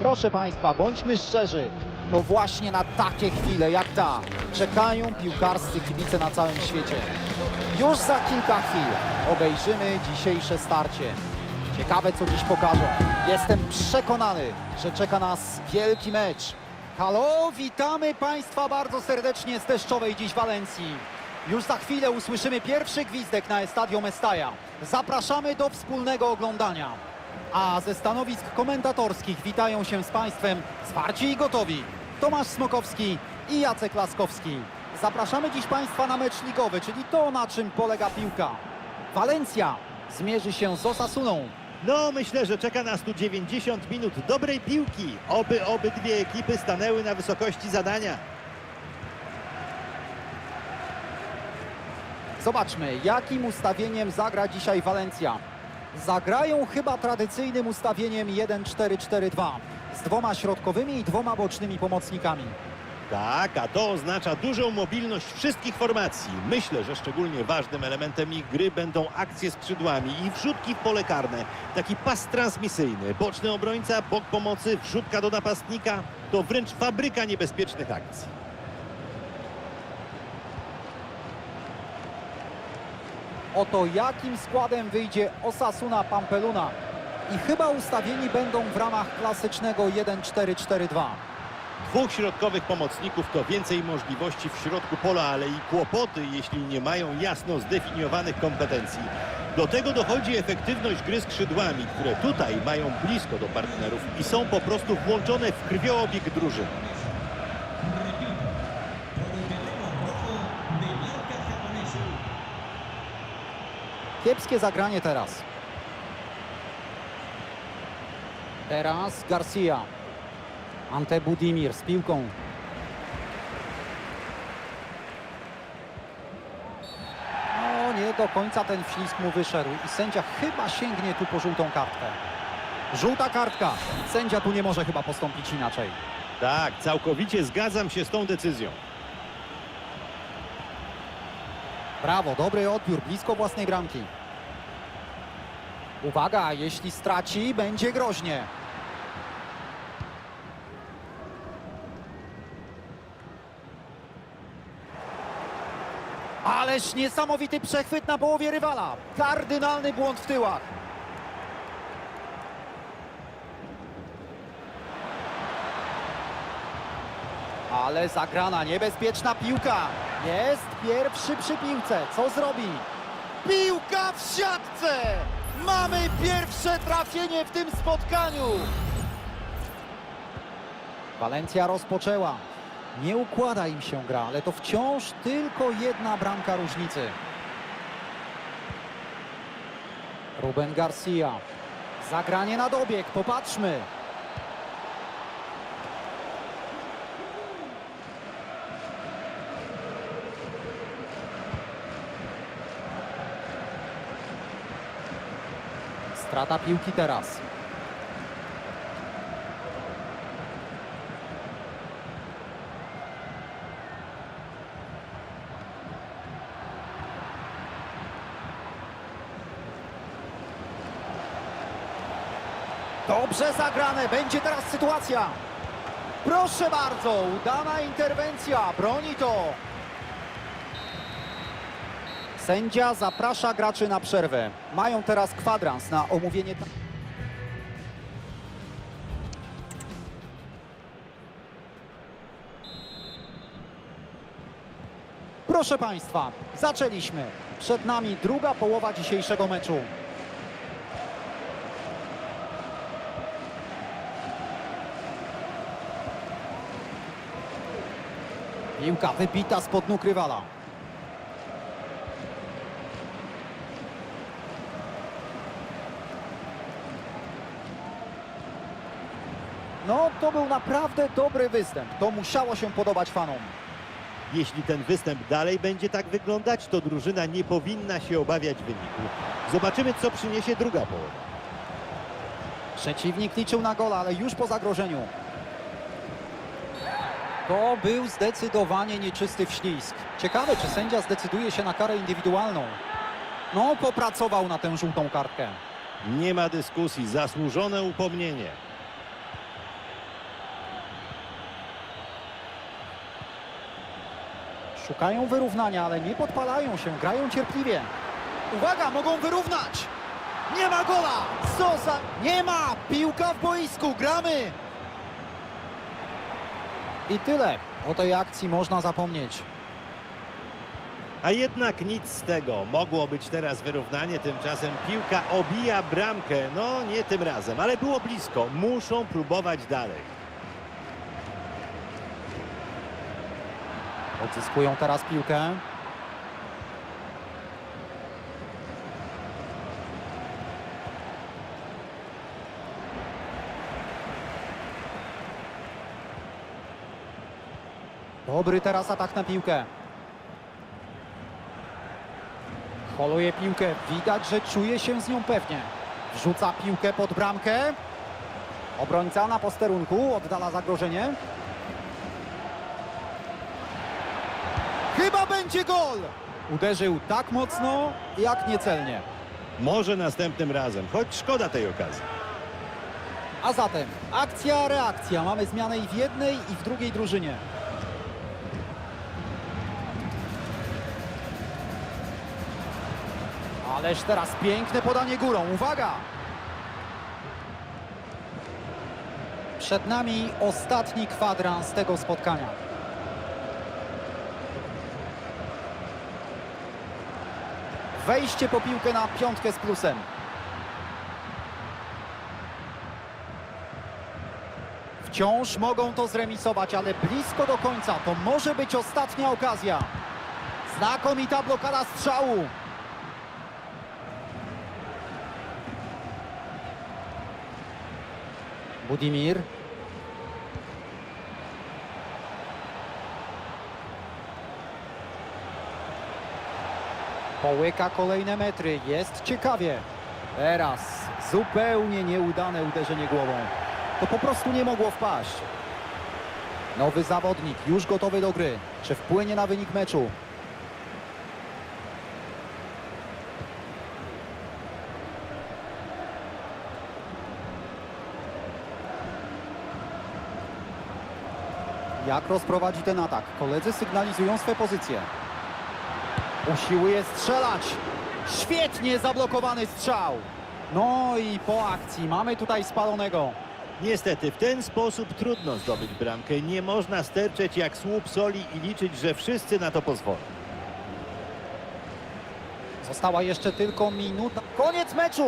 Proszę Państwa, bądźmy szczerzy. To właśnie na takie chwile jak ta czekają piłkarscy kibice na całym świecie. Już za kilka chwil obejrzymy dzisiejsze starcie. Ciekawe, co dziś pokażą. Jestem przekonany, że czeka nas wielki mecz. Halo, witamy Państwa bardzo serdecznie z deszczowej dziś Walencji. Już za chwilę usłyszymy pierwszy gwizdek na Estadio Mestaja. Zapraszamy do wspólnego oglądania. A ze stanowisk komentatorskich witają się z Państwem zwarci i gotowi Tomasz Smokowski i Jacek Laskowski. Zapraszamy dziś Państwa na mecz ligowy, czyli to, na czym polega piłka. Walencja zmierzy się z Osasuną. No, myślę, że czeka nas tu 90 minut dobrej piłki. Oby obydwie ekipy stanęły na wysokości zadania. Zobaczmy, jakim ustawieniem zagra dzisiaj Walencja. Zagrają chyba tradycyjnym ustawieniem 1-4-4-2 z dwoma środkowymi i dwoma bocznymi pomocnikami. Tak, a to oznacza dużą mobilność wszystkich formacji. Myślę, że szczególnie ważnym elementem ich gry będą akcje skrzydłami i wrzutki w pole karne. Taki pas transmisyjny, boczny obrońca, bok pomocy, wrzutka do napastnika. To wręcz fabryka niebezpiecznych akcji. Oto jakim składem wyjdzie Osasuna Pampeluna. I chyba ustawieni będą w ramach klasycznego 1-4-4-2. Dwóch środkowych pomocników to więcej możliwości w środku pola, ale i kłopoty, jeśli nie mają jasno zdefiniowanych kompetencji. Do tego dochodzi efektywność gry skrzydłami, które tutaj mają blisko do partnerów i są po prostu włączone w krwiobieg drużyny. Kiepskie zagranie teraz. Teraz Garcia. Ante Budimir z piłką. No nie do końca ten wślizg mu wyszedł i sędzia chyba sięgnie tu po żółtą kartkę. Żółta kartka. Sędzia tu nie może chyba postąpić inaczej. Tak, całkowicie zgadzam się z tą decyzją. Brawo, dobry odbiór, blisko własnej bramki. Uwaga, jeśli straci, będzie groźnie. Ależ niesamowity przechwyt na połowie rywala. Kardynalny błąd w tyłach. Ale zagrana niebezpieczna piłka. Jest pierwszy przy piłce. Co zrobi? Piłka w siatce! Mamy pierwsze trafienie w tym spotkaniu. Walencja rozpoczęła. Nie układa im się gra, ale to wciąż tylko jedna bramka różnicy. Ruben Garcia. Zagranie na dobieg, popatrzmy. Strata piłki teraz. Dobrze zagrane, będzie teraz sytuacja. Proszę bardzo, udana interwencja, broni to. Sędzia zaprasza graczy na przerwę. Mają teraz kwadrans na omówienie. Proszę Państwa, zaczęliśmy. Przed nami druga połowa dzisiejszego meczu. Piłka wybita spod nóg rywala. No, to był naprawdę dobry występ. To musiało się podobać fanom. Jeśli ten występ dalej będzie tak wyglądać, to drużyna nie powinna się obawiać wyniku. Zobaczymy, co przyniesie druga połowa. Przeciwnik liczył na gola, ale już po zagrożeniu. To był zdecydowanie nieczysty wślizg. Ciekawe, czy sędzia zdecyduje się na karę indywidualną. No, popracował na tę żółtą kartkę. Nie ma dyskusji, zasłużone upomnienie. Szukają wyrównania, ale nie podpalają się, grają cierpliwie. Uwaga, mogą wyrównać! Nie ma gola! Co za... Nie ma! Piłka w boisku, gramy! I tyle. O tej akcji można zapomnieć. A jednak nic z tego. Mogło być teraz wyrównanie, tymczasem piłka obija bramkę. No nie tym razem, ale było blisko. Muszą próbować dalej. Odzyskują teraz piłkę. Dobry teraz atak na piłkę. Holuje piłkę. Widać, że czuje się z nią pewnie. Wrzuca piłkę pod bramkę. Obrońca na posterunku oddala zagrożenie. Chyba będzie gol! Uderzył tak mocno, jak niecelnie. Może następnym razem, choć szkoda tej okazji. A zatem akcja, reakcja. Mamy zmianę i w jednej, i w drugiej drużynie. Ależ teraz piękne podanie górą. Uwaga! Przed nami ostatni kwadrans tego spotkania. Wejście po piłkę na piątkę z plusem. Wciąż mogą to zremisować, ale blisko do końca. To może być ostatnia okazja. Znakomita blokada strzału. Budimir. Połyka kolejne metry. Jest ciekawie. Teraz zupełnie nieudane uderzenie głową. To po prostu nie mogło wpaść. Nowy zawodnik, już gotowy do gry. Czy wpłynie na wynik meczu? Jak rozprowadzi ten atak? Koledzy sygnalizują swe pozycje. Usiłuje strzelać. Świetnie zablokowany strzał. No i po akcji mamy tutaj spalonego. Niestety, w ten sposób trudno zdobyć bramkę. Nie można sterczeć jak słup soli i liczyć, że wszyscy na to pozwolą. Została jeszcze tylko minuta. Koniec meczu!